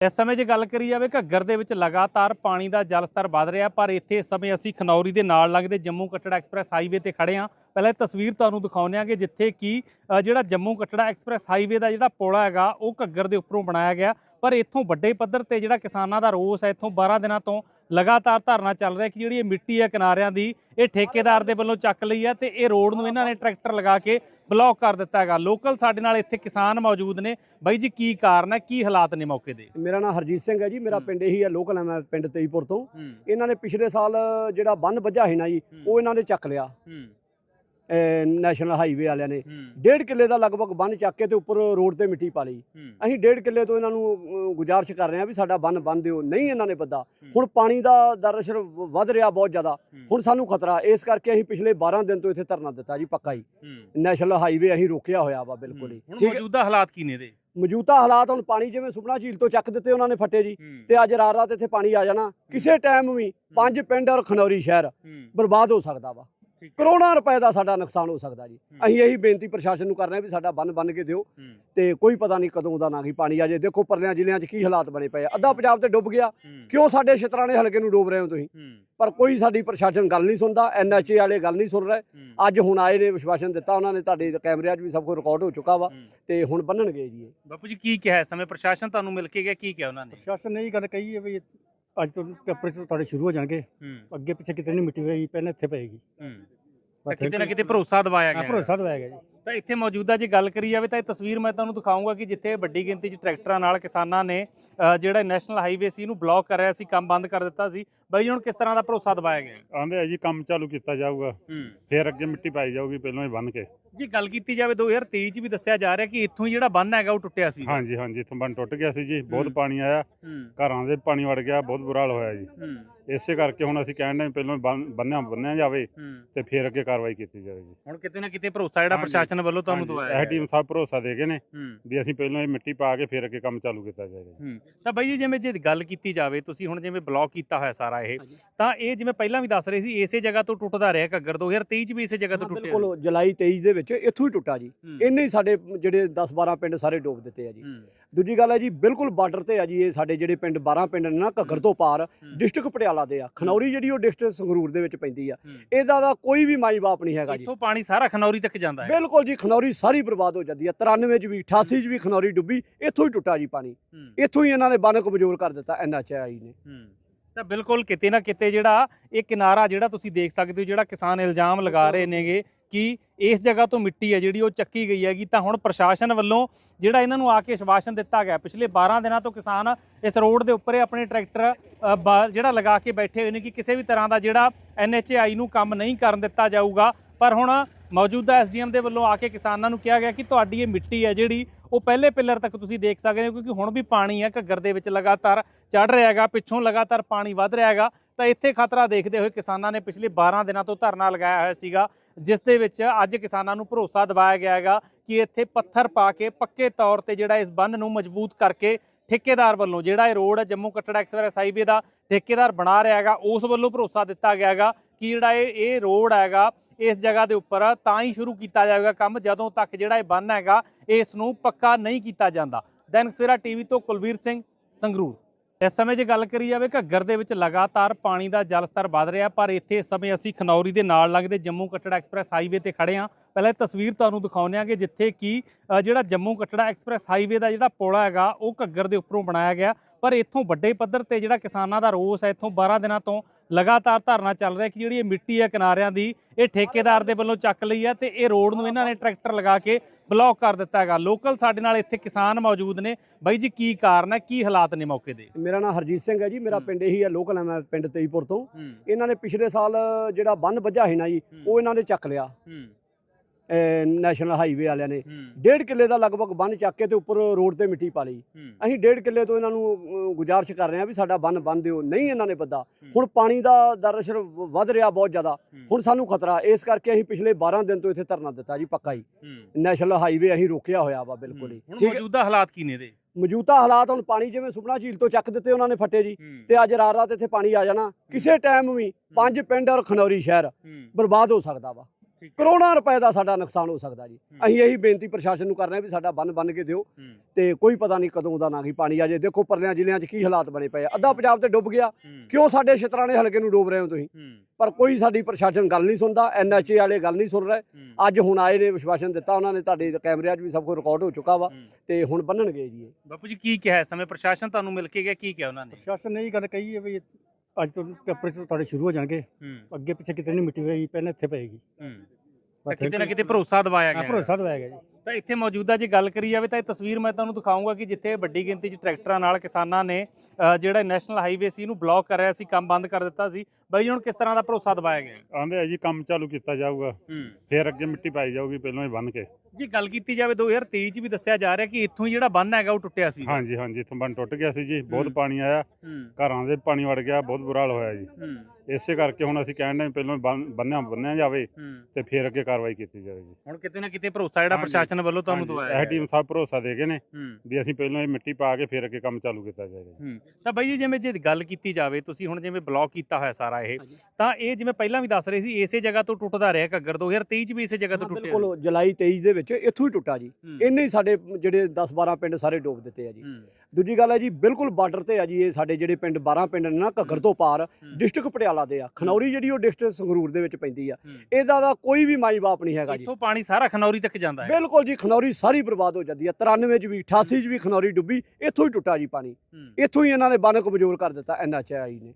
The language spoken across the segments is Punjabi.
ਇਸ ਸਮੇਂ ਜੇ ਗੱਲ ਕਰੀ ਜਾਵੇ, ਘੱਗਰ ਦੇ ਵਿੱਚ ਲਗਾਤਾਰ ਪਾਣੀ ਦਾ ਜਲ ਸਤਰ ਵਧ ਰਿਹਾ, ਪਰ ਇੱਥੇ ਇਸ ਸਮੇਂ ਅਸੀਂ ਖਨੌਰੀ ਦੇ ਨਾਲ ਲੱਗਦੇ ਜੰਮੂ ਕਟੜਾ ਐਕਸਪ੍ਰੈਸ ਹਾਈਵੇ ਤੇ ਖੜੇ ਹਾਂ। ਪਹਿਲਾਂ ਤਸਵੀਰ ਤੁਹਾਨੂੰ ਦਿਖਾਉਂਦੇ ਹਾਂ ਕਿ ਜਿੱਥੇ ਕਿ ਜਿਹੜਾ ਜੰਮੂ ਕਟੜਾ ਐਕਸਪ੍ਰੈਸ ਹਾਈਵੇ ਦਾ ਜਿਹੜਾ ਪੁਲ ਹੈਗਾ, ਉਹ ਘੱਗਰ ਦੇ ਉੱਪਰੋਂ ਬਣਾਇਆ ਗਿਆ। ਪਰ ਇੱਥੋਂ ਵੱਡੇ ਪੱਧਰ ਤੇ ਜਿਹੜਾ ਕਿਸਾਨਾਂ ਦਾ ਰੋਸ ਹੈ ਇੱਥੋਂ 12 ਦਿਨਾਂ ਤੋਂ ਲਗਾਤਾਰ ਧਰਨਾ ਚੱਲ ਰਿਹਾ ਕਿ ਜਿਹੜੀ ਇਹ ਮਿੱਟੀ ਹੈ ਕਿਨਾਰਿਆਂ ਦੀ ਇਹ ਠੇਕੇਦਾਰ ਦੇ ਵੱਲੋਂ ਚੱਕ ਲਈ ਹੈ ਤੇ ਇਹ ਰੋਡ ਨੂੰ ਇਹਨਾਂ ਨੇ ਟਰੈਕਟਰ ਲਗਾ ਕੇ ਬਲੌਕ ਕਰ ਦਿੱਤਾ ਹੈਗਾ। ਲੋਕਲ ਸਾਡੇ ਨਾਲ ਇੱਥੇ ਕਿਸਾਨ ਮੌਜੂਦ ਨੇ। ਬਾਈ ਜੀ ਕੀ ਕਾਰਨ ਹੈ? ਕੀ ਹਾਲਾਤ ਨੇ ਮੌਕੇ ਦੇ? ਮੇਰਾ ਨਾਮ ਹਰਜੀਤ ਸਿੰਘ ਹੈ ਜੀ। ਮੇਰਾ ਹੂੰ। ਪਿੰਡ ਇਹੀ ਹੈ ਲੋਕਲ ਹੈ ਮੈਂ ਪਿੰਡ ਤੇਈਪੁਰ ਤੋਂ। ਇਹਨਾਂ ਨੇ ਪਿਛਲੇ ਸਾਲ ਜਿਹੜਾ ਬੰਨ ਵੱਜਾ ਸੀ ਨਾ ਜੀ ਉਹ ਇਹਨਾਂ ਨੇ ਚੱਕ ਲਿਆ। ਨੈਸ਼ਨਲ ਹਾਈਵੇ ਵਾਲਿਆਂ ਨੇ ਡੇਢ ਕਿੱਲੇ ਦਾ ਲਗਭਗ ਬੰਨ ਚੱਕ ਕੇ ਤੇ ਉੱਪਰ ਰੋਡ ਤੇ ਮਿੱਟੀ ਪਾ ਲਈ। ਅਸੀਂ ਡੇਢ ਕਿੱਲੇ ਤੋਂ ਇਹਨਾਂ ਨੂੰ ਗੁਜ਼ਾਰਿਸ਼ ਕਰ ਰਹੇ ਹਾਂ ਵੀ ਸਾਡਾ ਬੰਨ ਬੰਨ ਦਿਓ। ਨਹੀਂ ਇਹਨਾਂ ਨੇ ਬੱਦਾ ਹੁਣ ਪਾਣੀ ਦਾ ਦਰਅਸਲ ਵੱਧ ਰਿਹਾ ਬਹੁਤ ਜ਼ਿਆਦਾ। ਹੁਣ ਸਾਨੂੰ ਖਤਰਾ। ਇਸ ਕਰਕੇ ਅਸੀਂ ਪਿਛਲੇ 12 ਦਿਨ ਤੋਂ ਇੱਥੇ ਧਰਨਾ ਦਿੱਤਾ ਜੀ ਪੱਕਾ ਹੀ। ਨੈਸ਼ਨਲ ਹਾਈਵੇ ਅਸੀਂ ਰੋਕਿਆ ਹੋਇਆ ਵਾ ਬਿਲਕੁਲ ਹੀ। ਹੁਣ ਮੌਜੂਦਾ ਹਾਲਾਤ ਕੀ ਨੇ ਦੇ ਮੌਜੂਦਾ ਹਾਲਾਤ ਹੁਣ ਪਾਣੀ ਜਿਵੇਂ ਸੁਪਨਾ ਝੀਲ ਤੋਂ ਚੱਕ ਦਿੱਤੇ ਉਹਨਾਂ ਨੇ ਫੱਟੇ ਜੀ ਤੇ ਅੱਜ ਰਾਤ ਰਾਤ ਇੱਥੇ ਪਾਣੀ ਆ ਜਾਣਾ। ਕਿਸੇ ਟਾਈਮ ਵੀ ਪੰਜ ਪਿੰਡ ਔਰ ਖਨੌਰੀ ਸ਼ਹਿਰ ਬਰਬਾਦ ਹੋ ਸਕਦਾ ਵਾ। ਕਰੋੜਾਂ ਰੁਪਏ ਦਾ ਸਾਡਾ ਨੁਕਸਾਨ ਹੋ ਸਕਦਾ ਜੀ। ਅਸੀਂ ਇਹੀ ਬੇਨਤੀ ਪ੍ਰਸ਼ਾਸਨ ਨੂੰ ਕਰ ਰਹੇ ਹਾਂ ਵੀ ਸਾਡਾ ਬੰਨ ਬੰਨ ਕੇ ਦਿਓ। ਤੇ ਕੋਈ ਪਤਾ ਨਹੀਂ ਕਦੋਂ ਦਾ ਨਾ ਕੀ ਪਾਣੀ ਆ ਜੇ। ਦੇਖੋ ਪਰਲਿਆਂ ਜ਼ਿਲ੍ਹਿਆਂ 'ਚ ਕੀ ਹਾਲਾਤ ਬਣੇ ਪਏ ਆ। ਅੱਧਾ ਪੰਜਾਬ ਤੇ ਡੁੱਬ ਗਿਆ। ਕਿਉਂ ਸਾਡੇ ਛਤਰਾਣੇ ਹਲਕੇ ਨੂੰ ਡੋਬ ਰਹੇ ਹੋ ਤੁਸੀਂ? ਪਰ ਕੋਈ ਸਾਡੀ ਪ੍ਰਸ਼ਾਸਨ ਗੱਲ ਨਹੀਂ ਸੁਣਦਾ। ਐਨਐਚਏ ਵਾਲੇ ਗੱਲ ਨਹੀਂ ਸੁਣ ਰਹੇ। ਅੱਜ ਹੁਣ ਆਏ ਨੇ ਵਿਸ਼ਵਾਸਨ ਦਿੱਤਾ ਉਹਨਾਂ ਨੇ। ਤੁਹਾਡੇ ਕੈਮਰਿਆਂ 'ਚ ਵੀ ਸਭ ਕੁਝ ਰਿਕਾਰਡ ਹੋ ਚੁੱਕਾ ਵਾ। ਤੇ ਹੁਣ ਬੰਨਣਗੇ ਜੀ ਬਾਪੂ ਜੀ ਕੀ ਕਿਹਾ ਸਮੇਂ? ਪ੍ਰਸ਼ਾਸਨ ਤੁਹਾਨੂੰ ਮਿਲ ਕੇ ਗਿਆ ਕੀ ਕਿਹਾ ਉਹਨਾਂ ਨੇ? ਪ੍ਰਸ਼ਾਸਨ ਨੇ ਇਹ ਗੱਲ ਕਹੀ ਹੈ ਵੀ ਅੱਜ ਤੋਂ ਟੈਂਪਰੇਚਰ ਤੁਹਾਡੇ ਸ਼ੁਰੂ ਹੋ ਜਾਣਗੇ। ਅੱਗੇ ਪਿੱਛੇ ਕਿਤੇ ਨਹੀਂ ਮਿੱਟੀ ਪਏਗੀ ਪਹਿਲਾਂ ਇੱਥੇ ਪਏਗੀ ਤਾਂ ਕਿਤੇ ਨਾ ਕਿਤੇ ਭਰੋਸਾ ਦਵਾਇਆ ਹਾਂ, ਗਿਆ ਭਰੋਸਾ ਦਵਾਇਆ ਗਿਆ ਜੀ। ਤਾਂ ਇੱਥੇ ਮੌਜੂਦਾ ਜੇ ਗੱਲ ਕਰੀ ਜਾਵੇ ਤਾਂ ਇਹ ਤਸਵੀਰ ਮੈਂ ਤੁਹਾਨੂੰ ਦਿਖਾਉਂਗਾ ਕਿ ਜਿੱਥੇ ਵੱਡੀ ਗਿਣਤੀ 'ਚ ਟਰੈਕਟਰਾਂ ਨਾਲ ਕਿਸਾਨਾਂ ਨੇ ਅ, ਜਿਹੜਾ ਨੈਸ਼ਨਲ ਹਾਈਵੇ ਸੀ ਇਹਨੂੰ ਬਲੌਕ ਕਰ ਰਿਹਾ ਸੀ ਕੰਮ ਬੰਦ ਕਰ ਦਿੱਤਾ ਸੀ। ਬਾਈ ਜੀ ਹੁਣ ਕਿਸ ਤਰ੍ਹਾਂ ਦਾ ਭਰੋਸਾ ਦਵਾਇਆ ਗਿਆ? ਆਂਦੇ ਆ ਜੀ ਕੰਮ ਚਾਲੂ ਕੀਤਾ ਜਾਊਗਾ। ਫਿਰ ਅੱਗੇ ਮਿੱਟੀ ਪਾਈ ਜਾਊਗੀ ਪਹਿਲਾਂ ਹੀ ਬੰਨ ਕੇ। ਜੇ ਗੱਲ ਕੀਤੀ ਜਾਵੇ 2023 'ਚ ਵੀ ਦੱਸਿਆ ਜਾ ਰਿਹਾ ਕਿ ਇੱਥੋਂ ਹੀ ਜਿਹੜਾ ਬੰਨ ਹੈਗਾ ਉਹ ਟੁੱਟਿਆ ਸੀ। ਹਾਂਜੀ ਹਾਂਜੀ ਇੱਥੋਂ ਬੰਨ ਟੁੱਟ ਗਿਆ ਸੀ ਜੀ ਬਹੁਤ। ਪਾਣੀ ਆਇਆ। ਘਰਾਂ ਦੇ ਪਾਣੀ ਵੜ ਗਿਆ ਬਹੁਤ ਬੁਰਾ ਹਾਲ ਹੋਇਆ ਜੀ। ਇਸੇ ਕਰਕੇ ਹੁਣ ਅਸੀਂ ਕਹਿਣ ਦੇ ਪਹਿਲਾਂ ਬੰਨ- ਬੰਨਿਆ ਬੰਨਿਆ ਜਾਵੇ ਹੂੰ ਤੇ ਫਿਰ ਅੱਗੇ ਕਾਰਵਾਈ ਕੀਤੀ ਜਾਵੇ ਜੀ ਹੁਣ ਕਿਤੇ ਨਾ ਕਿਤੇ ਭਰੋਸਾ ਜਿਹੜਾ ਹਾਂਜੀ। ਪ੍ਰਸ਼ਾਸਨ ਵੱਲੋਂ ਤੁਹਾਨੂੰ ਦਵਾਇਆ ਇਹ ਟੀਮ ਸਭ ਭਰੋਸਾ ਦੇ ਗਏ ਨੇ ਹੂੰ ਵੀ ਅਸੀਂ ਪਹਿਲਾਂ ਇਹ ਮਿੱਟੀ ਪਾ ਕੇ ਫਿਰ ਅੱਗੇ ਕੰਮ ਚਾਲੂ ਕੀਤਾ ਜਾਏਗਾ ਜੀ। ਹੂੰ ਤਾਂ ਬਾਈ ਜੀ ਜਿਵੇਂ ਜੇ ਗੱਲ ਕੀਤੀ ਜਾਵੇ ਤੁਸੀਂ ਹੁਣ ਜਿਵੇਂ ਬਲੌਕ ਕੀਤਾ ਹੋਇਆ ਸਾਰਾ ਇਹ ਹਾਂਜੀ। ਤਾਂ ਇਹ ਜਿਵੇਂ ਪਹਿਲਾਂ ਵੀ ਦੱਸ ਰਹੇ ਸੀ ਇਸੇ ਜਗ੍ਹਾ ਤੋਂ ਟੁੱਟਦਾ ਰਿਹਾ ਘੱਗਰ 2023 ਚ ਵੀ ਇਸੇ ਜਗ੍ਹਾ ਤੋਂ ਹਾਂ, ਟੁੱਟਿਆ ਬਿਲਕੁਲ ਜੁਲਾਈ 23 ਦੇ ਵਿੱਚ ਇੱਥੋਂ ਹੀ ਟੁੱਟਾ ਜੀ ਹੂੰ। ਇੰਨੇ ਹੀ ਸਾਡੇ ਜਿਹੜੇ 10 12 ਪਿੰਡ ਸਾਰੇ ਡੋਬ ਦਿੱਤੇ ਆ ਜੀ ਹੂੰ, ਦੂਜੀ ਗੱਲ ਹੈ ਜੀ ਬਿਲਕੁਲ ਬਾਰਡਰ ਤੇ ਆ ਜੀ ਇਹ ਸਾਡੇ ਜਿਹੜੇ ਪਿੰਡ 12 ਪਿੰਡ ਨੇ ਨਾ ਘੱਗਰ ਤੋਂ ਪਾਰ ਹੂੰ। ਡਿਸਟ੍ਰਿਕਟ ਪਟਿਆਲਾ ਦੇ ਆ। ਖਨੌਰੀ ਜਿਹੜੀ ਉਹ ਡਿਸਟ੍ਰਿਕਟ ਸੰਗਰੂਰ ਦੇ ਵਿੱਚ ਪੈਂਦੀ ਆ। ਇਹਦਾ ਦਾ ਕੋਈ ਵੀ ਮਾਈ ਬਾਪ ਨਹੀਂ ਹੈਗਾ ਜੀ। ਇੱਥੋਂ ਪਾਣੀ ਸਾਰਾ ਖਨੌਰੀ ਤੱਕ ਜਾਂਦਾ ਹੈ। ਬਿਲਕੁਲ ਜੀ ਖਨੌਰੀ ਸਾਰੀ ਬਰਬਾਦ ਹੋ ਜਾਂਦੀ ਆ। 93 ਚ ਵੀ 88 ਚ ਵੀ ਖਨੌਰੀ ਡੁੱਬੀ ਇੱਥੋਂ ਹੀ ਟੁੱਟਾ ਜੀ ਪਾਣੀ। ਇੱਥੋਂ ਹੀ ਇਹਨਾਂ ਨੇ ਬੰਨ ਕਮਜ਼ੋਰ ਕਰ ਦਿੱਤਾ ਐਨਐਚਆਈ ਨੇ। ਤਾਂ ਬਿਲਕੁਲ ਕਿਤੇ ਨਾ ਕਿਤੇ ਜਿਹੜਾ ਇਹ ਕਿਨਾਰਾ ਜਿਹੜਾ ਤੁਸੀਂ ਦੇਖ ਸਕਦੇ ਹੋ ਜਿਹੜਾ ਕਿਸਾਨ ਇਲਜ਼ਾਮ ਲਗਾ ਰਹੇ ਨੇਗੇ ਕਿ ਇਸ ਜਗ੍ਹਾ ਤੋਂ ਮਿੱਟੀ ਹੈ ਜਿਹੜੀ ਉਹ ਚੱਕੀ ਗਈ ਹੈਗੀ। ਤਾਂ ਹੁਣ ਪ੍ਰਸ਼ਾਸਨ ਵੱਲੋਂ ਜਿਹੜਾ ਇਹਨਾਂ ਨੂੰ ਆ ਕੇ ਆਸ਼ਵਾਸਨ ਦਿੱਤਾ ਗਿਆ ਪਿਛਲੇ 12 ਦਿਨਾਂ ਤੋਂ ਕਿਸਾਨ ਇਸ ਰੋਡ ਦੇ ਉੱਪਰ ਆਪਣੇ ਟਰੈਕਟਰ ਜਿਹੜਾ ਲਗਾ ਕੇ ਬੈਠੇ ਹੋਏ ਨੇ ਕਿ ਕਿਸੇ ਵੀ ਤਰ੍ਹਾਂ ਦਾ ਜਿਹੜਾ ਐਨਐਚਏਆਈ ਨੂੰ ਕੰਮ ਨਹੀਂ ਕਰਨ ਦਿੱਤਾ ਜਾਊਗਾ। ਪਰ ਹੁਣ ਮੌਜੂਦਾ ਐਸਡੀਐਮ ਦੇ ਵੱਲੋਂ ਆ ਕੇ ਕਿਸਾਨਾਂ ਨੂੰ ਕਿਹਾ ਗਿਆ ਕਿ ਤੁਹਾਡੀ ਇਹ ਮਿੱਟੀ ਹੈ ਜਿਹੜੀ ਉਹ ਪਹਿਲੇ ਪਿੱਲਰ ਤੱਕ ਤੁਸੀਂ ਦੇਖ ਸਕਦੇ ਹੋ ਕਿਉਂਕਿ ਹੁਣ ਵੀ ਪਾਣੀ ਹੈ, ਘੱਗਰ ਦੇ ਵਿੱਚ ਲਗਾਤਾਰ ਚੜ ਰਿਹਾ ਹੈਗਾ, ਪਿੱਛੋਂ ਲਗਾਤਾਰ ਪਾਣੀ ਵੱਧ ਰਿਹਾ ਹੈਗਾ। ਤਾਂ ਇੱਥੇ ਖਤਰਾ ਦੇਖਦੇ ਹੋਏ ਕਿਸਾਨਾਂ ਨੇ ਪਿਛਲੇ 12 ਦਿਨਾਂ ਤੋਂ ਧਰਨਾ ਲਗਾਇਆ ਹੋਇਆ ਸੀਗਾ, ਜਿਸ ਦੇ ਵਿੱਚ ਅੱਜ ਕਿਸਾਨਾਂ ਨੂੰ ਭਰੋਸਾ ਦਿਵਾਇਆ ਗਿਆ ਹੈਗਾ ਕਿ ਇੱਥੇ ਪੱਥਰ ਪਾ ਕੇ ਪੱਕੇ ਤੌਰ ਤੇ ਜਿਹੜਾ ਇਸ ਬੰਨ ਨੂੰ ਮਜ਼ਬੂਤ ਕਰਕੇ ਠੇਕੇਦਾਰ ਵੱਲੋਂ ਜਿਹੜਾ ਇਹ ਰੋਡ ਹੈ ਜੰਮੂ ਕਟੜਾ ਐਕਸਪ੍ਰੈਸ ਹਾਈਵੇ ਦਾ ਠੇਕੇਦਾਰ ਬਣਾ ਰਿਹਾ ਹੈਗਾ, ਉਸ ਵੱਲੋਂ ਭਰੋਸਾ ਦਿੱਤਾ ਗਿਆ ਹੈਗਾ। ਕਿ ਜਿਹੜਾ ਇਹ ਇਹ ਰੋਡ ਹੈਗਾ ਇਸ ਜਗ੍ਹਾ ਦੇ ਉੱਪਰ, ਤਾਂ ਹੀ ਸ਼ੁਰੂ ਕੀਤਾ ਜਾਵੇਗਾ ਕੰਮ, ਜਦੋਂ ਤੱਕ ਜਿਹੜਾ ਇਹ ਬੰਨ ਹੈਗਾ, ਇਸ ਨੂੰ ਪੱਕਾ ਨਹੀਂ ਕੀਤਾ ਜਾਂਦਾ। ਦੈਨਿਕ ਸਵੇਰਾ ਟੀਵੀ ਤੋਂ ਕੁਲਵੀਰ ਸਿੰਘ ਸੰਗਰੂਰ। ਇਸ ਸਮੇਂ ਜੇ ਗੱਲ ਕਰੀ ਜਾਵੇ, ਘੱਗਰ ਦੇ ਵਿੱਚ ਲਗਾਤਾਰ ਪਾਣੀ ਦਾ ਜਲ ਸਤਰ ਵਧ ਰਿਹਾ, ਪਰ ਇੱਥੇ ਇਸ ਸਮੇਂ ਅਸੀਂ ਖਨੌਰੀ ਦੇ ਨਾਲ ਲੱਗਦੇ ਜੰਮੂ ਕਟੜਾ ਐਕਸਪ੍ਰੈਸ ਹਾਈਵੇ ਤੇ ਖੜੇ ਹਾਂ। ਪਹਿਲਾਂ ਇਹ ਤਸਵੀਰ ਤੁਹਾਨੂੰ ਦਿਖਾਉਂਦੇ ਹਾਂ ਕਿ ਜਿੱਥੇ ਕਿ ਜਿਹੜਾ ਜੰਮੂ ਕਟੜਾ ਐਕਸਪ੍ਰੈਸ ਹਾਈਵੇ ਦਾ ਜਿਹੜਾ ਪੁਲ ਹੈਗਾ, ਉਹ ਘੱਗਰ ਦੇ ਉੱਪਰੋਂ ਬਣਾਇਆ ਗਿਆ। ਪਰ ਇੱਥੋਂ ਵੱਡੇ ਪੱਧਰ ਤੇ ਜਿਹੜਾ ਕਿਸਾਨਾਂ ਦਾ ਰੋਸ ਹੈ, ਇੱਥੋਂ 12 ਦਿਨਾਂ ਤੋਂ ਲਗਾਤਾਰ ਧਰਨਾ ਚੱਲ ਰਿਹਾ ਕਿ ਜਿਹੜੀ ਇਹ ਮਿੱਟੀ ਹੈ ਕਿਨਾਰਿਆਂ ਦੀ, ਇਹ ਠੇਕੇਦਾਰ ਦੇ ਵੱਲੋਂ ਚੱਕ ਲਈ ਹੈ ਤੇ ਇਹ ਰੋਡ ਨੂੰ ਇਹਨਾਂ ਨੇ ਟਰੈਕਟਰ ਲਗਾ ਕੇ ਬਲੌਕ ਕਰ ਦਿੱਤਾ ਹੈਗਾ। ਲੋਕਲ ਸਾਡੇ ਨਾਲ ਇੱਥੇ ਕਿਸਾਨ ਮੌਜੂਦ ਨੇ। ਬਾਈ ਜੀ, ਕੀ ਕਾਰਨ ਹੈ? ਕੀ ਹਾਲਾਤ ਨੇ ਮੌਕੇ ਦੇ? ਮੇਰਾ ਨਾਮ ਹਰਜੀਤ ਸਿੰਘ ਹੈ ਜੀ ਮੇਰਾ ਹੂੰ। ਪਿੰਡ ਇਹੀ ਹੈ ਲੋਕਲ ਹੈ ਮੈਂ ਪਿੰਡ ਤੇਈਪੁਰ ਤੋਂ। ਇਹਨਾਂ ਨੇ ਪਿਛਲੇ ਸਾਲ ਜਿਹੜਾ ਬੰਨ ਵੱਜਾ ਸੀ ਨਾ ਜੀ ਉਹ ਇਹਨਾਂ ਨੇ ਚੱਕ ਲਿਆ। ਨੈਸ਼ਨਲ ਹਾਈਵੇ ਵਾਲਿਆਂ ਨੇ। ਡੇਢ ਕਿੱਲੇ ਦਾ ਲਗਭਗ ਬੰਨ ਚੱਕ ਕੇ ਤੇ ਉੱਪਰ ਰੋਡ ਤੇ ਮਿੱਟੀ ਪਾ ਲਈ। ਅਸੀਂ ਡੇਢ ਕਿੱਲੇ ਤੋਂ ਇਹਨਾਂ ਨੂੰ ਗੁਜ਼ਾਰਿਸ਼ ਕਰ ਰਹੇ ਹਾਂ ਵੀ ਸਾਡਾ ਬੰਨ ਬੰਨ ਦਿਓ। ਨਹੀਂ ਇਹਨਾਂ ਨੇ ਬੱਦਾ ਹੁਣ ਪਾਣੀ ਦਾ ਦਰਅਸਲ ਵੱਧ ਰਿਹਾ ਬਹੁਤ ਜ਼ਿਆਦਾ। ਹੁਣ ਸਾਨੂੰ ਖਤਰਾ। ਇਸ ਕਰਕੇ ਅਸੀਂ ਪਿਛਲੇ 12 ਦਿਨ ਤੋਂ ਇੱਥੇ ਧਰਨਾ ਦਿੱਤਾ ਜੀ ਪੱਕਾ ਹੀ। ਨੈਸ਼ਨਲ ਹਾਈਵੇ ਅਸੀਂ ਰੋਕਿਆ ਹੋਇਆ ਵਾ ਬਿਲਕੁਲ ਹੀ। ਹੈ। ਮੌਜੂਦਾ ਹਾਲਾਤ ਕੀ ਨੇ ਦੇ ਮੌਜੂਦਾ ਹਾਲਾਤ ਹੁਣ ਪਾਣੀ ਜਿਵੇਂ ਸੁਪਨਾ ਝੀਲ ਤੋਂ ਚੱਕ ਦਿੱਤੇ ਉਹਨਾਂ ਨੇ ਫੱਟੇ ਜੀ ਤੇ ਅੱਜ ਰਾਤ ਰਾਤ ਇੱਥੇ ਪਾਣੀ ਆ ਜਾਣਾ। ਕਿਸੇ ਟਾਈਮ ਵੀ ਪੰਜ ਪਿੰਡ ਔਰ ਖਨੌਰੀ ਸ਼ਹਿਰ ਬਰਬਾਦ ਹੋ ਸਕਦਾ ਵਾ। ਕਰੋੜਾਂ ਰੁਪਏ ਦਾ ਸਾਡਾ ਨੁਕਸਾਨ ਹੋ ਸਕਦਾ ਜੀ। ਅਸੀਂ ਇਹੀ ਬੇਨਤੀ ਪ੍ਰਸ਼ਾਸਨ ਨੂੰ ਕਰ ਰਹੇ ਹਾਂ ਵੀ ਸਾਡਾ ਬੰਨ ਬੰਨ ਕੇ ਦਿਓ। ਤੇ ਕੋਈ ਪਤਾ ਨਹੀਂ ਕਦੋਂ ਦਾ ਨਾ ਕੀ ਪਾਣੀ ਆ ਜੇ। ਦੇਖੋ ਪਰਲਿਆਂ ਜ਼ਿਲ੍ਹਿਆਂ 'ਚ ਕੀ ਹਾਲਾਤ ਬਣੇ ਪਏ ਆ। ਅੱਧਾ ਪੰਜਾਬ ਤੇ ਡੁੱਬ ਗਿਆ। ਕਿਉਂ ਸਾਡੇ ਛਤਰਾਣੇ ਹਲਕੇ ਨੂੰ ਡੋਬ ਰਹੇ ਹੋ ਤੁਸੀਂ? ਪਰ ਕੋਈ ਸਾਡੀ ਪ੍ਰਸ਼ਾਸਨ ਗੱਲ ਨਹੀਂ ਸੁਣਦਾ ਐਨਐਚਏ ਵਾਲੇ ਗੱਲ ਨਹੀਂ ਸੁਣ ਰਹੇ। ਅੱਜ ਹੁਣ ਆਏ ਨੇ ਵਿਸ਼ਵਾਸਨ ਦਿੱਤਾ ਉਹਨਾਂ ਨੇ ਤੁਹਾਡੇ ਕੈਮਰਿਆਂ 'ਚ ਵੀ ਸਭ ਕੁਝ ਰਿਕਾਰਡ ਹੋ ਚੁੱਕਾ ਵਾ। ਤੇ ਹੁਣ ਬੰਨਣਗੇ ਜੀ ਇਹ। ਬਾਪੂ ਜੀ ਕੀ ਕਿਹਾ ਸਮੇਂ? ਪ੍ਰਸ਼ਾਸਨ ਤੁਹਾਨੂੰ ਮਿਲ ਕੇ ਗਿਆ ਕੀ ਕਿਹਾ ਉਹਨਾਂ ਨੇ? ਪ੍ਰਸ਼ਾਸਨ ਨੇ ਇਹ ਗੱਲ ਕਹੀ ਹੈ ਵੀ ਅੱਜ ਤੋਂ ਟੈਂਪਰੇਚਰ ਤੁਹਾਡੇ ਸ਼ੁਰੂ ਹੋ ਜਾਣਗੇ। ਅੱਗੇ ਪਿੱਛੇ ਕਿਤੇ ਨਹੀਂ ਮਿੱਟੀ ਪਈ ਪਹਿਲਾਂ ਇੱਥੇ ਪਏਗੀ। ਤਾਂ ਕਿਤੇ ਨਾ ਕਿਤੇ ਭਰੋਸਾ ਦਵਾਇਆ ਗਿਆ ਭਰੋਸਾ ਦਵਾਇਆ ਗਿਆ ਜੀ। ਤਾਂ ਇੱਥੇ ਮੌਜੂਦਾ ਜੇ ਗੱਲ ਕਰੀ ਜਾਵੇ ਤਾਂ ਇਹ ਤਸਵੀਰ ਮੈਂ ਤੁਹਾਨੂੰ ਦਿਖਾਉਂਗਾ ਕਿ ਜਿੱਥੇ ਵੱਡੀ ਗਿਣਤੀ 'ਚ ਟਰੈਕਟਰਾਂ ਨਾਲ ਕਿਸਾਨਾਂ ਨੇ ਜਿਹੜਾ ਨੈਸ਼ਨਲ ਹਾਈਵੇ ਸੀ ਇਹਨੂੰ ਬਲੌਕ ਕਰ ਰਿਹਾ ਸੀ ਕੰਮ ਬੰਦ ਕਰ ਦਿੱਤਾ ਸੀ। ਬਾਈ ਹੁਣ ਕਿਸ ਤਰ੍ਹਾਂ ਦਾ ਭਰੋਸਾ ਦਵਾਇਆ ਗਿਆ? ਆਂਦੇ ਆ ਜੀ ਕੰਮ ਚਾਲੂ ਕੀਤਾ ਜਾਊਗਾ। ਹੂੰ। ਫੇਰ ਅੱਗੇ ਮਿੱਟੀ ਪਾਈ ਜਾਊਗੀ ਪਹਿਲਾਂ ਹੀ ਬੰਨ ਕੇ। ਜੇ ਗੱਲ ਕੀਤੀ ਜਾਵੇ 2023 'ਚ ਵੀ ਦੱਸਿਆ ਜਾ ਰਿਹਾ ਕਿ ਇੱਥੋਂ ਹੀ ਜਿਹੜਾ ਬੰਨ ਹੈਗਾ ਉਹ ਟੁੱਟਿਆ ਸੀ। ਹਾਂਜੀ ਹਾਂਜੀ ਇੱਥੋਂ ਬੰਨ ਟੁੱਟ ਗਿਆ ਸੀ ਜੀ ਬਹੁਤ ਹੂੰ। ਪਾਣੀ ਆਇਆ ਹੂੰ। ਘਰਾਂ ਦੇ ਪਾਣੀ ਵੜ ਗਿਆ ਬਹੁਤ ਬੁਰਾ ਹਾਲ ਹੋਇਆ ਜੀ। ਹੂੰ। ਇਸੇ ਕਰਕੇ ਹੁਣ ਅਸੀਂ ਕਹਿਣ ਦੇ ਪਹਿਲਾਂ ਹੀ ਬੰਨ- ਬੰਨਿਆ ਬੰਨਿਆ ਜਾਵੇ ਹੂੰ। ਤੇ ਫੇਰ ਅੱਗੇ ਕਾਰਵਾਈ ਕੀਤੀ ਜਾਵੇ ਜੀ। ਹੁਣ ਕਿਤੇ ਨਾ ਕਿਤੇ ਭਰੋਸਾ ਜਿਹੜਾ। ਪ੍ਰਸ਼ਾਸਨ ਵੱਲੋਂ ਤੁਹਾਨੂੰ ਦਵਾਇਆ ਇਹ ਟੀਮ ਸਭ ਭਰੋਸਾ ਦੇ ਗਏ ਨੇ ਹੂੰ। ਵੀ ਅਸੀਂ ਪਹਿਲਾਂ ਹੀ ਮਿੱਟੀ ਪਾ ਕੇ ਫੇਰ ਅੱਗੇ ਕੰਮ ਚਾਲੂ ਕੀਤਾ ਜਾਏਗਾ ਜੀ। ਹੂੰ। ਤਾਂ ਬਾਈ ਜੀ ਜਿਵੇਂ ਜੇ ਗੱਲ ਕੀਤੀ ਜਾਵੇ ਤੁਸੀਂ ਹੁਣ ਜਿਵੇਂ ਬਲੌਕ ਕੀਤਾ ਹੋਇਆ ਸਾਰਾ ਇਹ। ਤਾਂ ਇਹ ਜਿਵੇਂ ਪਹਿਲਾਂ ਵੀ ਦੱਸ ਰਹੇ ਸੀ ਇਸੇ ਜਗ੍ਹਾ ਤੋਂ ਟੁੱਟਦਾ ਰਿਹਾ ਘੱਗਰ 2023 ਚ ਵੀ ਇਸੇ ਜਗ੍ਹਾ ਤੋਂ ਹਾਂ, ਟੁੱਟਿਆ ਬਿਲਕੁਲ ਜੁਲਾਈ 23 ਦੇ ਵਿੱਚ ਇੱਥੋਂ ਹੀ ਟੁੱਟਾ ਜੀ। ਇੰਨੇ ਹੀ ਸਾਡੇ ਜਿਹੜੇ 10 12 ਪਿੰਡ ਸਾਰੇ ਡੋਬ ਦਿੱਤੇ ਆ ਜੀ। ਦੂਜੀ ਗੱਲ ਹੈ ਜੀ ਬਿਲਕੁਲ ਬਾਰਡਰ ਤੇ ਆ ਜੀ ਇਹ ਸਾਡੇ ਜਿਹੜੇ ਪਿੰਡ 12 ਪਿੰਡ ਨੇ ਨਾ ਘੱਗਰ ਤੋਂ ਪਾਰ ਡਿਸਟ੍ਰਿਕਟ ਪਟਿਆਲਾ ਦੇ ਆ। ਖਨੌਰੀ ਜਿਹੜੀ ਉਹ ਡਿਸਟ੍ਰਿਕਟ ਸੰਗਰੂਰ ਦੇ ਵਿੱਚ ਪੈਂਦੀ ਆ। ਇਹਦਾ ਦਾ ਕੋਈ ਵੀ ਮਾਈ ਬਾਪ ਨਹੀਂ ਹੈਗਾ ਜੀ। ਇੱਥੋਂ ਪਾਣੀ ਸਾਰਾ ਖਨੌਰੀ ਤੱਕ ਜਾਂਦਾ ਹੈ। ਬਿਲਕੁਲ ਜੀ ਖਨੌਰੀ ਸਾਰੀ ਬਰਬਾਦ ਹੋ ਜਾਂਦੀ ਆ। 93 ਚ ਵੀ 88 ਚ ਵੀ ਖਨੌਰੀ ਡੁੱਬੀ ਇੱਥੋਂ ਹੀ ਟੁੱਟਾ ਜੀ ਪਾਣੀ। ਇੱਥੋਂ ਹੀ ਇਹਨਾਂ ਨੇ ਬੰਨ ਕਮਜ਼ੋਰ ਕਰ ਦਿੱਤਾ ਐਨਐਚਆਈ ਨੇ।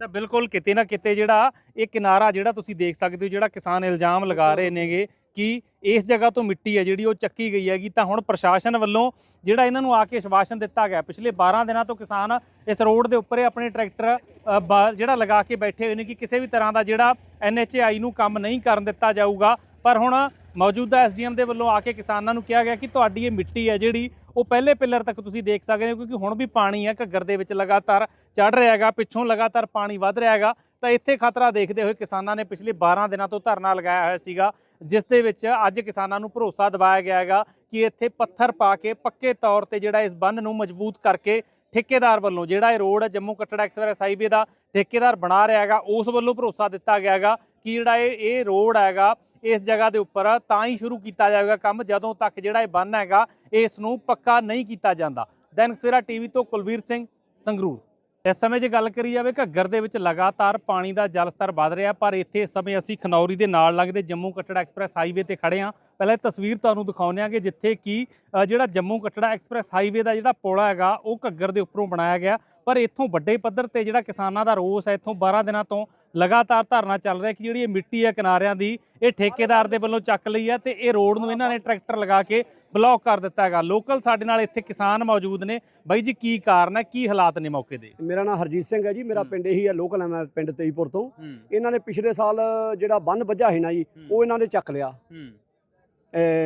ਤਾਂ ਬਿਲਕੁਲ ਕਿਤੇ ਨਾ ਕਿਤੇ ਜਿਹੜਾ ਇਹ ਕਿਨਾਰਾ ਜਿਹੜਾ ਤੁਸੀਂ ਦੇਖ ਸਕਦੇ ਹੋ ਜਿਹੜਾ ਕਿਸਾਨ ਇਲਜ਼ਾਮ ਲਗਾ ਰਹੇ ਨੇਗੇ ਕਿ ਇਸ ਜਗ੍ਹਾ ਤੋਂ ਮਿੱਟੀ ਹੈ ਜਿਹੜੀ ਉਹ ਚੱਕੀ ਗਈ ਹੈਗੀ। ਤਾਂ ਹੁਣ ਪ੍ਰਸ਼ਾਸਨ ਵੱਲੋਂ ਜਿਹੜਾ ਇਹਨਾਂ ਨੂੰ ਆ ਕੇ ਆਸ਼ਵਾਸਨ ਦਿੱਤਾ ਗਿਆ, ਪਿਛਲੇ 12 ਦਿਨਾਂ ਤੋਂ ਕਿਸਾਨ ਇਸ ਰੋਡ ਦੇ ਉੱਪਰ ਆਪਣੇ ਟਰੈਕਟਰ ਬਾ- ਜਿਹੜਾ ਲਗਾ ਕੇ ਬੈਠੇ ਹੋਏ ਨੇ ਕਿ ਕਿਸੇ ਵੀ ਤਰ੍ਹਾਂ ਦਾ ਜਿਹੜਾ ਐਨਐਚਆਈ ਨੂੰ ਕੰਮ ਨਹੀਂ ਕਰਨ ਦਿੱਤਾ ਜਾਊਗਾ। ਪਰ ਹੁਣ ਮੌਜੂਦਾ ਐਸਡੀਐਮ ਦੇ ਵੱਲੋਂ ਆ ਕੇ ਕਿਸਾਨਾਂ ਨੂੰ ਕਿਹਾ ਗਿਆ ਕਿ ਤੁਹਾਡੀ ਇਹ ਮਿੱਟੀ ਹੈ ਜਿਹੜੀ ਉਹ ਪਹਿਲੇ ਪਿੱਲਰ ਤੱਕ ਤੁਸੀਂ ਦੇਖ ਸਕਦੇ ਹੋ ਕਿਉਂਕਿ ਹੁਣ ਵੀ ਪਾਣੀ ਹੈ ਘੱਗਰ ਦੇ ਵਿੱਚ ਲਗਾਤਾਰ ਚੜ ਰਿਹਾ ਹੈਗਾ, ਪਿੱਛੋਂ ਲਗਾਤਾਰ ਪਾਣੀ ਵੱਧ ਰਿਹਾ ਹੈਗਾ। ਤਾਂ ਇੱਥੇ ਖਤਰਾ ਦੇਖਦੇ ਹੋਏ ਕਿਸਾਨਾਂ ਨੇ ਪਿਛਲੇ 12 ਦਿਨਾਂ ਤੋਂ ਧਰਨਾ ਲਗਾਇਆ ਹੋਇਆ ਸੀਗਾ, ਜਿਸ ਦੇ ਵਿੱਚ ਅੱਜ ਕਿਸਾਨਾਂ ਨੂੰ ਭਰੋਸਾ ਦਿਵਾਇਆ ਗਿਆ ਹੈਗਾ ਕਿ ਇੱਥੇ ਪੱਥਰ ਪਾ ਕੇ ਪੱਕੇ ਤੌਰ ਤੇ ਜਿਹੜਾ ਇਸ ਬੰਨ ਨੂੰ ਮਜ਼ਬੂਤ ਕਰਕੇ ਠੇਕੇਦਾਰ ਵੱਲੋਂ ਜਿਹੜਾ ਇਹ ਰੋਡ ਹੈ ਜੰਮੂ ਕਟੜਾ ਐਕਸਪ੍ਰੈਸ ਹਾਈਵੇ ਦਾ ਠੇਕੇਦਾਰ ਬਣਾ ਰਿਹਾ ਹੈਗਾ, ਉਸ ਵੱਲੋਂ ਭਰੋਸਾ ਦਿੱਤਾ ਗਿਆ ਹੈਗਾ। ਕਿ ਜਿਹੜਾ ਇਹ ਇਹ ਰੋਡ ਹੈਗਾ ਇਸ ਜਗ੍ਹਾ ਦੇ ਉੱਪਰ, ਤਾਂ ਹੀ ਸ਼ੁਰੂ ਕੀਤਾ ਜਾਵੇਗਾ ਕੰਮ, ਜਦੋਂ ਤੱਕ ਜਿਹੜਾ ਇਹ ਬੰਨ ਹੈਗਾ, ਇਸ ਨੂੰ ਪੱਕਾ ਨਹੀਂ ਕੀਤਾ ਜਾਂਦਾ। ਦੈਨਿਕ ਸਵੇਰਾ ਟੀਵੀ ਤੋਂ ਕੁਲਵੀਰ ਸਿੰਘ, ਸੰਗਰੂਰ। ਇਸ ਸਮੇਂ ਜੇ ਗੱਲ ਕਰੀ ਜਾਵੇ, ਘੱਗਰ ਦੇ ਵਿੱਚ ਲਗਾਤਾਰ ਪਾਣੀ ਦਾ ਜਲ ਸਤਰ ਵਧ ਰਿਹਾ, ਪਰ ਇੱਥੇ ਇਸ ਸਮੇਂ ਅਸੀਂ ਖਨੌਰੀ ਦੇ ਨਾਲ ਲੱਗਦੇ ਜੰਮੂ ਕਟੜਾ ਐਕਸਪ੍ਰੈਸ ਹਾਈਵੇ ਤੇ ਖੜੇ ਹਾਂ। ਪਹਿਲਾਂ ਇਹ ਤਸਵੀਰ ਤੁਹਾਨੂੰ ਦਿਖਾਉਂਦੇ ਹਾਂ ਕਿ ਜਿੱਥੇ ਕਿ ਜਿਹੜਾ ਜੰਮੂ ਕਟੜਾ ਐਕਸਪ੍ਰੈਸ ਹਾਈਵੇ ਦਾ ਜਿਹੜਾ ਪੁਲ ਹੈਗਾ, ਉਹ ਘੱਗਰ ਦੇ ਉੱਪਰੋਂ ਬਣਾਇਆ ਗਿਆ। ਪਰ ਇੱਥੋਂ ਵੱਡੇ ਪੱਧਰ ਤੇ ਜਿਹੜਾ ਕਿਸਾਨਾਂ ਦਾ ਰੋਸ ਹੈ ਇੱਥੋਂ 12 ਦਿਨਾਂ ਤੋਂ ਲਗਾਤਾਰ ਧਰਨਾ ਚੱਲ ਰਿਹਾ ਕਿ ਜਿਹੜੀ ਇਹ ਮਿੱਟੀ ਹੈ ਕਿਨਾਰਿਆਂ ਦੀ ਇਹ ਠੇਕੇਦਾਰ ਦੇ ਵੱਲੋਂ ਚੱਕ ਲਈ ਹੈ ਤੇ ਇਹ ਰੋਡ ਨੂੰ ਇਹਨਾਂ ਨੇ ਟਰੈਕਟਰ ਲਗਾ ਕੇ ਬਲੌਕ ਕਰ ਦਿੱਤਾ ਹੈਗਾ। ਲੋਕਲ ਸਾਡੇ ਨਾਲ ਇੱਥੇ ਕਿਸਾਨ ਮੌਜੂਦ ਨੇ। ਬਾਈ ਜੀ ਕੀ ਕਾਰਨ ਹੈ? ਕੀ ਹਾਲਾਤ ਨੇ ਮੌਕੇ ਦੇ? ਮੇਰਾ ਨਾਮ ਹਰਜੀਤ ਸਿੰਘ ਹੈ ਜੀ। ਮੇਰਾ ਹੂੰ। ਪਿੰਡ ਇਹੀ ਹੈ ਲੋਕਲ ਹੈ ਮੈਂ ਪਿੰਡ ਤੇਈਪੁਰ ਤੋਂ। ਹੂੰ। ਇਹਨਾਂ ਨੇ ਪਿਛਲੇ ਸਾਲ ਜਿਹੜਾ ਬੰਨ ਵੱਜਾ ਸੀ ਨਾ ਜੀ ਉਹ ਇਹਨਾਂ ਨੇ ਚੱਕ ਲਿਆ। ਹੂੰ।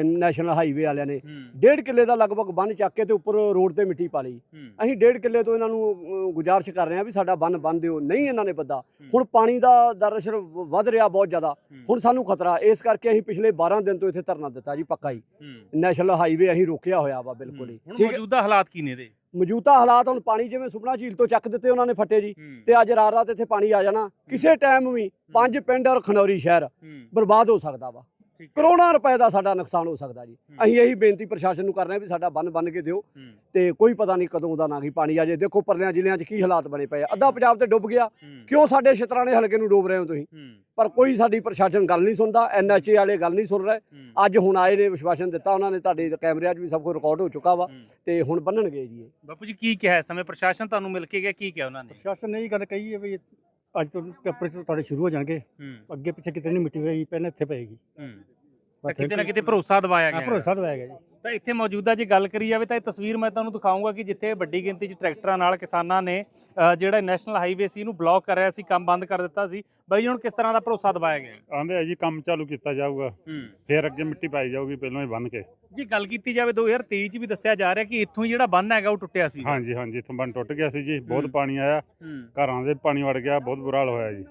ਨੈਸ਼ਨਲ ਹਾਈਵੇ ਵਾਲਿਆਂ ਨੇ ਡੇਢ ਕਿੱਲੇ ਦਾ ਲਗਭਗ ਬੰਨ ਚੱਕ ਕੇ ਤੇ ਉੱਪਰ ਰੋਡ ਤੇ ਮਿੱਟੀ ਪਾ ਲਈ। ਅਸੀਂ ਡੇਢ ਕਿੱਲੇ ਤੋਂ ਇਹਨਾਂ ਨੂੰ ਗੁਜ਼ਾਰਿਸ਼ ਕਰ ਰਹੇ ਹਾਂ ਵੀ ਸਾਡਾ ਬੰਨ ਬੰਨ ਦਿਓ। ਨਹੀਂ ਇਹਨਾਂ ਨੇ ਬੱਦਾ। ਹੁਣ ਪਾਣੀ ਦਾ ਦਰਅਸਲ ਵੱਧ ਰਿਹਾ ਬਹੁਤ ਜ਼ਿਆਦਾ। ਹੁਣ ਸਾਨੂੰ ਖਤਰਾ। ਇਸ ਕਰਕੇ ਅਸੀਂ ਪਿਛਲੇ 12 ਦਿਨ ਤੋਂ ਇੱਥੇ ਧਰਨਾ ਦਿੱਤਾ ਜੀ ਪੱਕਾ ਹੀ। ਨੈਸ਼ਨਲ ਹਾਈਵੇ ਅਸੀਂ ਰੋਕਿਆ ਹੋਇਆ ਵਾ ਬਿਲਕੁਲ ਹੀ। ਹੁਣ ਮੌਜੂਦਾ ਹਾਲਾਤ ਕੀ ਨੇ ਇਹਦੇ? ਮੌਜੂਦਾ ਹਾਲਾਤ ਹੁਣ ਪਾਣੀ ਜਿਵੇਂ ਸੁਪਨਾ ਝੀਲ ਤੋਂ ਚੱਕ ਦਿੱਤੇ ਉਹਨਾਂ ਨੇ ਫੱਟੇ ਜੀ ਤੇ ਅੱਜ ਰਾਤ ਰਾਤ ਇੱਥੇ ਪਾਣੀ ਆ ਜਾਣਾ। ਕਿਸੇ ਟਾਈਮ ਵੀ ਪੰਜ ਪਿੰਡ ਔਰ ਖਨੌਰੀ ਸ਼ਹਿਰ ਬਰਬਾਦ ਹੋ ਸਕਦਾ ਵਾ। ਕਰੋੜਾਂ ਰੁਪਏ ਦਾ ਸਾਡਾ ਨੁਕਸਾਨ ਹੋ ਸਕਦਾ ਜੀ। ਅਸੀਂ ਇਹੀ ਬੇਨਤੀ ਪ੍ਰਸ਼ਾਸਨ ਨੂੰ ਕਰ ਰਹੇ ਹਾਂ ਵੀ ਸਾਡਾ ਬੰਨ ਬੰਨ ਕੇ ਦਿਓ। ਤੇ ਕੋਈ ਪਤਾ ਨਹੀਂ ਕਦੋਂ ਦਾ ਨਾ ਕੀ ਪਾਣੀ ਆ ਜੇ। ਦੇਖੋ ਪਰਲਿਆਂ ਜ਼ਿਲ੍ਹਿਆਂ 'ਚ ਕੀ ਹਾਲਾਤ ਬਣੇ ਪਏ ਆ। ਅੱਧਾ ਪੰਜਾਬ ਤੇ ਡੁੱਬ ਗਿਆ। ਕਿਉਂ ਸਾਡੇ ਛਤਰਾਣੇ ਹਲਕੇ ਨੂੰ ਡੋਬ ਰਹੇ ਹੋ ਤੁਸੀਂ? ਪਰ ਕੋਈ ਸਾਡੀ ਪ੍ਰਸ਼ਾਸਨ ਗੱਲ ਨਹੀਂ ਸੁਣਦਾ। ਐਨਐਚਏ ਵਾਲੇ ਗੱਲ ਨਹੀਂ ਸੁਣ ਰਹੇ। ਅੱਜ ਹੁਣ ਆਏ ਨੇ ਵਿਸ਼ਵਾਸਨ ਦਿੱਤਾ ਉਹਨਾਂ ਨੇ। ਤੁਹਾਡੇ ਕੈਮਰਿਆਂ 'ਚ ਵੀ ਸਭ ਕੁਝ ਰਿਕਾਰਡ ਹੋ ਚੁੱਕਾ ਵਾ। ਤੇ ਹੁਣ ਬੰਨਣਗੇ ਜੀ ਇਹ। ਬਾਪੂ ਜੀ ਕੀ ਕਿਹਾ ਸਮੇਂ? ਪ੍ਰਸ਼ਾਸਨ ਤੁਹਾਨੂੰ ਮਿਲ ਕੇ ਗਿਆ ਕੀ ਕਿਹਾ ਉਹਨਾਂ ਨੇ? ਪ੍ਰਸ਼ਾਸਨ ਨੇ ਇਹ ਗੱਲ ਕਹੀ ਹੈ ਵੀ ਅੱਜ ਤੋਂ ਟੈਂਪਰੇਚਰ ਤੁਹਾਡੇ ਸ਼ੁਰੂ ਹੋ ਜਾਣਗੇ। ਹੂੰ। ਅੱਗੇ ਪਿੱਛੇ ਕਿਤੇ ਨਹੀਂ ਮਿੱਟੀ ਪਈ ਪਹਿਲਾਂ ਇੱਥੇ ਪਏਗੀ ਹੂੰ। ਤਾਂ ਕਿਤੇ ਨਾ ਕਿਤੇ ਭਰੋਸਾ ਦਵਾਇਆ ਹਾਂ, ਗਿਆ ਭਰੋਸਾ ਦਵਾਇਆ ਗਿਆ ਜੀ। ਤਾਂ ਇੱਥੇ ਮੌਜੂਦਾ ਜੇ ਗੱਲ ਕਰੀ ਜਾਵੇ ਤਾਂ ਇਹ ਤਸਵੀਰ ਮੈਂ ਤੁਹਾਨੂੰ ਦਿਖਾਉਂਗਾ ਕਿ ਜਿੱਥੇ ਵੱਡੀ ਗਿਣਤੀ 'ਚ ਟਰੈਕਟਰਾਂ ਨਾਲ ਕਿਸਾਨਾਂ ਨੇ ਅ, ਜਿਹੜਾ ਨੈਸ਼ਨਲ ਹਾਈਵੇ ਸੀ ਇਹਨੂੰ ਬਲੌਕ ਕਰ ਰਿਹਾ ਸੀ ਕੰਮ ਬੰਦ ਕਰ ਦਿੱਤਾ ਸੀ। ਬਾਈ ਜੀ ਹੁਣ ਕਿਸ ਤਰ੍ਹਾਂ ਦਾ ਭਰੋਸਾ ਦਵਾਇਆ ਗਿਆ? ਆਂਦੇ ਆ ਜੀ ਕੰਮ ਚਾਲੂ ਕੀਤਾ ਜਾਊਗਾ। ਹੂੰ। ਫੇਰ ਅੱਗੇ ਮਿੱਟੀ ਪਾਈ ਜਾਊਗੀ ਪਹਿਲਾਂ ਹੀ ਬੰਨ ਕੇ। ਜੇ ਗੱਲ ਕੀਤੀ ਜਾਵੇ 2023 ਚ ਵੀ ਦੱਸਿਆ ਜਾ ਰਿਹਾ ਕਿ ਇੱਥੋਂ ਹੀ ਜਿਹੜਾ ਬੰਨ ਹੈਗਾ ਉਹ ਟੁੱਟਿਆ ਸੀ। ਹਾਂਜੀ ਹਾਂਜੀ ਇੱਥੋਂ ਬੰਨ ਟੁੱਟ ਗਿਆ ਸੀ ਜੀ ਬਹੁਤ। ਪਾਣੀ ਆਇਆ। ਘਰਾਂ ਦੇ ਪਾਣੀ ਵੜ ਗਿਆ ਬਹੁਤ ਬੁਰਾ ਹਾਲ ਹੋਇਆ ਜੀ।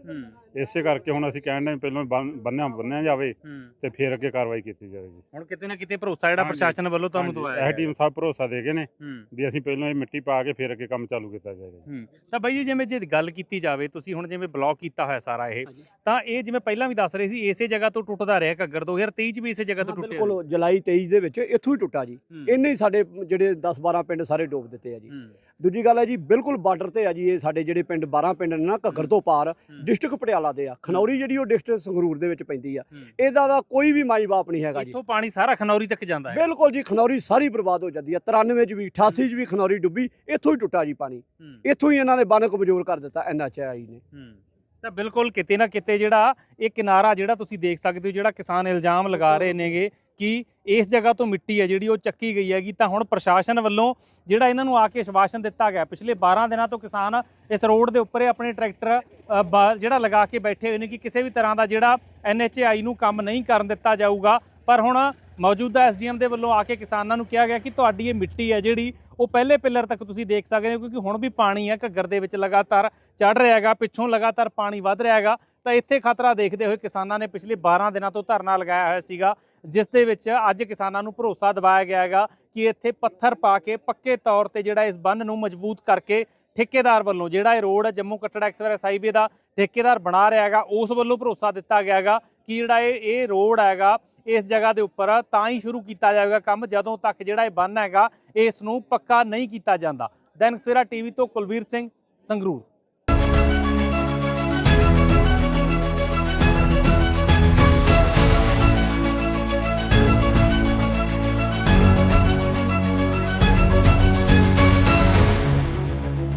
ਇਸੇ ਕਰਕੇ ਹੁਣ ਅਸੀਂ ਕਹਿਣ ਦੇ ਪਹਿਲਾਂ ਬੰਨ- ਬੰਨਿਆ ਬੰਨਿਆ ਜਾਵੇ ਹੂੰ। ਤੇ ਫਿਰ ਅੱਗੇ ਕਾਰਵਾਈ ਕੀਤੀ ਜਾਵੇ ਜੀ। ਹੁਣ ਕਿਤੇ ਨਾ ਕਿਤੇ ਭਰੋਸਾ ਜਿਹੜਾ ਹਾਂਜੀ। ਪ੍ਰਸ਼ਾਸਨ ਵੱਲੋਂ ਤੁਹਾਨੂੰ ਦਵਾਇਆ ਇਹ ਟੀਮ ਸਭ ਭਰੋਸਾ ਦੇ ਗਏ ਨੇ ਹੂੰ। ਵੀ ਅਸੀਂ ਪਹਿਲਾਂ ਇਹ ਮਿੱਟੀ ਪਾ ਕੇ ਫਿਰ ਅੱਗੇ ਕੰਮ ਚਾਲੂ ਕੀਤਾ ਜਾਏਗਾ ਜੀ। ਹੂੰ। ਤਾਂ ਬਾਈ ਜੀ ਜਿਵੇਂ ਜੇ ਗੱਲ ਕੀਤੀ ਜਾਵੇ ਤੁਸੀਂ ਹੁਣ ਜਿਵੇਂ ਬਲੌਕ ਕੀਤਾ ਹੋਇਆ ਸਾਰਾ ਇਹ ਹਾਂਜੀ। ਤਾਂ ਇਹ ਜਿਵੇਂ ਪਹਿਲਾਂ ਵੀ ਦੱਸ ਰਹੇ ਸੀ ਇਸੇ ਜਗ੍ਹਾ ਤੋਂ ਟੁੱਟਦਾ ਰਿਹਾ ਘੱਗਰ 2023 ਚ ਵੀ ਇਸੇ ਜਗ੍ਹਾ ਤੋਂ ਹਾਂ, ਟੁੱਟਿਆ ਬਿਲਕੁਲ ਜੁਲਾਈ 23 ਦੇ ਵਿੱਚ ਇੱਥੋਂ ਹੀ ਟੁੱਟਾ ਜੀ। ਹੂੰ। ਇੰਨੇ ਹੀ ਸਾਡੇ ਜਿਹੜੇ 10 12 ਪਿੰਡ ਸਾਰੇ ਡੋਬ ਦਿੱਤੇ ਆ ਜੀ। ਹੂੰ। ਦੂਜੀ ਗੱਲ ਹੈ ਜੀ ਬਿਲਕੁਲ ਬਾਰਡਰ ਤੇ ਆ ਜੀ ਇਹ ਸਾਡੇ ਜਿਹੜੇ ਪਿੰਡ 12 ਪਿੰਡ ਨੇ ਨਾ ਘੱਗਰ ਤੋਂ ਪਾਰ ਡਿਸਟ੍ਰਿਕਟ ਪਟਿਆਲਾ ਦੇ ਆ। ਖਨੌਰੀ ਜਿਹੜੀ ਉਹ ਡਿਸਟ੍ਰਿਕਟ ਸੰਗਰੂਰ ਦੇ ਵਿੱਚ ਪੈਂਦੀ ਆ। ਇਹਦਾ ਦਾ ਕੋਈ ਵੀ ਮਾਈ ਬਾਪ ਨਹੀਂ ਹੈਗਾ ਜੀ। ਇੱਥੋਂ ਪਾਣੀ ਸਾਰਾ ਖਨੌਰੀ ਤੱਕ ਜਾਂਦਾ ਹੈ। ਬਿਲਕੁਲ ਜੀ ਖਨੌਰੀ ਸਾਰੀ ਬਰਬਾਦ ਹੋ ਜਾਂਦੀ ਆ। 93 ਚ ਵੀ 88 ਚ ਵੀ ਖਨੌਰੀ ਡੁੱਬੀ ਇੱਥੋਂ ਹੀ ਟੁੱਟਾ ਜੀ ਪਾਣੀ। ਇੱਥੋਂ ਹੀ ਇਹਨਾਂ ਨੇ ਬੰਨ ਕਮਜ਼ੋਰ ਕਰ ਦਿੱਤਾ ਐਨਐਚਆਈ ਨੇ। ਤਾਂ ਬਿਲਕੁਲ ਕਿਤੇ ਨਾ ਕਿਤੇ ਜਿਹੜਾ ਇਹ ਕਿਨਾਰਾ ਜਿਹੜਾ ਤੁਸੀਂ ਦੇਖ ਸਕਦੇ ਹੋ ਜਿਹੜਾ ਕਿਸਾਨ ਇਲਜ਼ਾਮ ਲਗਾ ਰਹੇ ਨੇਗੇ ਕਿ ਇਸ ਜਗ੍ਹਾ ਤੋਂ ਮਿੱਟੀ ਹੈ ਜਿਹੜੀ ਉਹ ਚੱਕੀ ਗਈ ਹੈਗੀ। ਤਾਂ ਹੁਣ ਪ੍ਰਸ਼ਾਸਨ ਵੱਲੋਂ ਜਿਹੜਾ ਇਹਨਾਂ ਨੂੰ ਆ ਕੇ ਆਸ਼ਵਾਸਨ ਦਿੱਤਾ ਗਿਆ, ਪਿਛਲੇ 12 ਦਿਨਾਂ ਤੋਂ ਕਿਸਾਨ ਇਸ ਰੋਡ ਦੇ ਉੱਪਰ ਆਪਣੇ ਟਰੈਕਟਰ ਬਾ- ਜਿਹੜਾ ਲਗਾ ਕੇ ਬੈਠੇ ਹੋਏ ਨੇ ਕਿ ਕਿਸੇ ਵੀ ਤਰ੍ਹਾਂ ਦਾ ਜਿਹੜਾ ਐਨਐਚਆਈ ਨੂੰ ਕੰਮ ਨਹੀਂ ਕਰਨ ਦਿੱਤਾ ਜਾਊਗਾ। ਪਰ ਹੁਣ ਮੌਜੂਦਾ ਐਸਡੀਐਮ ਦੇ ਵੱਲੋਂ ਆ ਕੇ ਕਿਸਾਨਾਂ ਨੂੰ ਕਿਹਾ ਗਿਆ ਕਿ ਤੁਹਾਡੀ ਇਹ ਮਿੱਟੀ ਹੈ ਜਿਹੜੀ ਉਹ ਪਹਿਲੇ ਪਿੱਲਰ ਤੱਕ ਤੁਸੀਂ ਦੇਖ ਸਕਦੇ ਹੋ ਕਿਉਂਕਿ ਹੁਣ ਵੀ ਪਾਣੀ ਹੈ, ਘੱਗਰ ਦੇ ਵਿੱਚ ਲਗਾਤਾਰ ਚੜ ਰਿਹਾ ਹੈਗਾ, ਪਿੱਛੋਂ ਲਗਾਤਾਰ ਪਾਣੀ ਵੱਧ ਰਿਹਾ ਹੈਗਾ। ਤਾਂ ਇੱਥੇ ਖਤਰਾ ਦੇਖਦੇ ਹੋਏ ਕਿਸਾਨਾਂ ਨੇ ਪਿਛਲੇ 12 ਦਿਨਾਂ ਤੋਂ ਧਰਨਾ ਲਗਾਇਆ ਹੋਇਆ ਸੀਗਾ, ਜਿਸ ਦੇ ਵਿੱਚ ਅੱਜ ਕਿਸਾਨਾਂ ਨੂੰ ਭਰੋਸਾ ਦਿਵਾਇਆ ਗਿਆ ਹੈਗਾ ਕਿ ਇੱਥੇ ਪੱਥਰ ਪਾ ਕੇ ਪੱਕੇ ਤੌਰ ਤੇ ਜਿਹੜਾ ਇਸ ਬੰਨ ਨੂੰ ਮਜ਼ਬੂਤ ਕਰਕੇ ਠੇਕੇਦਾਰ ਵੱਲੋਂ ਜਿਹੜਾ ਇਹ ਰੋਡ ਹੈ ਜੰਮੂ ਕਟੜਾ ਐਕਸਪ੍ਰੈਸ ਹਾਈਵੇ ਦਾ ਠੇਕੇਦਾਰ ਬਣਾ ਰਿਹਾ ਹੈਗਾ, ਉਸ ਵੱਲੋਂ ਭਰੋਸਾ ਦਿੱਤਾ ਗਿਆ ਹੈਗਾ। ਕਿ ਜਿਹੜਾ ਇਹ ਇਹ ਰੋਡ ਹੈਗਾ ਇਸ ਜਗ੍ਹਾ ਦੇ ਉੱਪਰ, ਤਾਂ ਹੀ ਸ਼ੁਰੂ ਕੀਤਾ ਜਾਵੇਗਾ ਕੰਮ, ਜਦੋਂ ਤੱਕ ਜਿਹੜਾ ਇਹ ਬੰਨ ਹੈਗਾ, ਇਸ ਨੂੰ ਪੱਕਾ ਨਹੀਂ ਕੀਤਾ ਜਾਂਦਾ। ਦੈਨਿਕ ਸਵੇਰਾ ਟੀਵੀ ਤੋਂ ਕੁਲਵੀਰ ਸਿੰਘ ਸੰਗਰੂਰ।